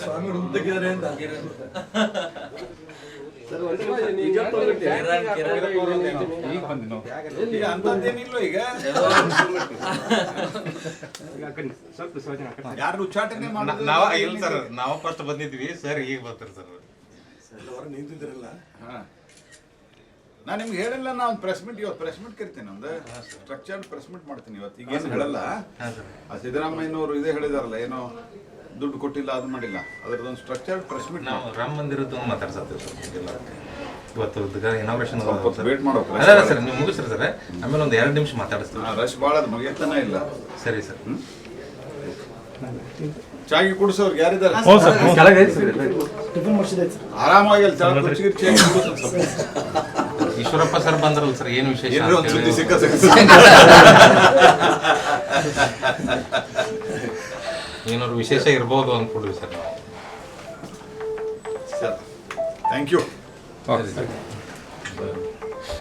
ಸ್ವಾಮಿ ಹುಡುಕಿದ್ದಾರೆ ಅಂತ ಈಗ ಬಂದಿ ನಾವು ಫಸ್ಟ್ ಬಂದಿದ್ವಿ ಸರ್ ಈಗ ಬರ್ತಾರೆ ಸರ್. ಹಾ. ನಾನು ನಿಮ್ಗೆ ಹೇಳಿಲ್ಲ ನಾನು ಒಂದು ಪ್ರೆಸ್ ಮೀಟ್ ಇವತ್ತು ಪ್ರೆಸ್ ಮೀಟ್ ಕರಿತೀನಿ ಒಂದು. ಸ್ಟ್ರಕ್ಚರ್ಡ್ ಪ್ರೆಸ್ ಮೀಟ್ ಮಾಡ್ತೀನಿ ಇವತ್ತು. ಈಗ ಏನು ಹೇಳಲ್ಲ? ಆ ಸಿದ್ದರಾಮಯ್ಯನವರು ಇದೇ ಹೇಳಿದಾರಲ್ಲ ಏನೋ ದುಡ್ಡು ಕೊಟ್ಟಿಲ್ಲ ಅದು ಮಾಡಿಲ್ಲ. ಅದರದೊಂದು ಸ್ಟ್ರಕ್ಚರ್ಡ್ ಪ್ರೆಸ್ ಮೀಟ್ ನಾವು ರಾಮ ಮಂದಿರದ್ದು ಮಾತಾಡ್ಸತ್ತೀವಿ ಇವತ್ತು ಇನಾಗ್ರೇಷನ್ ವೇಟ್ ಮಾಡೋ. ಅಲ್ಲ ಸರ್ ನೀವು ಮುಗಿಸ್ರಿ ಸರ್. ಆಮೇಲೆ ಒಂದು ಎರಡು ನಿಮಿಷ ಮಾತಾಡಿಸ್ತೀವಿ ರಶ್ ಭಾಳ ಅದು ಮುಗಿಯತ್ತಾನೆ ಇಲ್ಲ. ಸರಿ ಸರ್. ಚಾಗಿ ಕುಡಿಸೋರು ಯಾರಿದ್ದಾರೆ? ಆರಾಮಾಗಿ ಅಲ್ಲಿ ಚಾಗಿ ಕುರ್ಚಿಗೆ ಚಾಗಿ ಕುಡಿಸೋದು ಸ್ವಲ್ಪ ಈಶ್ವರಪ್ಪ ಸರ್ ಬಂದ್ರಲ್ಲ ಸರ್ ಏನು ವಿಶೇಷ ಏನ್ರಿ ಒಂದು ಸುದ್ದಿ ಸಿಕ್ಕ ಸಿಕ್ಕ ಏನಾದ್ರು ವಿಶೇಷ ಇರ್ಬೋದು ಅಂದ್ಕೊಂಡ್ವಿ ಸರ್ ನಾವು. Thank you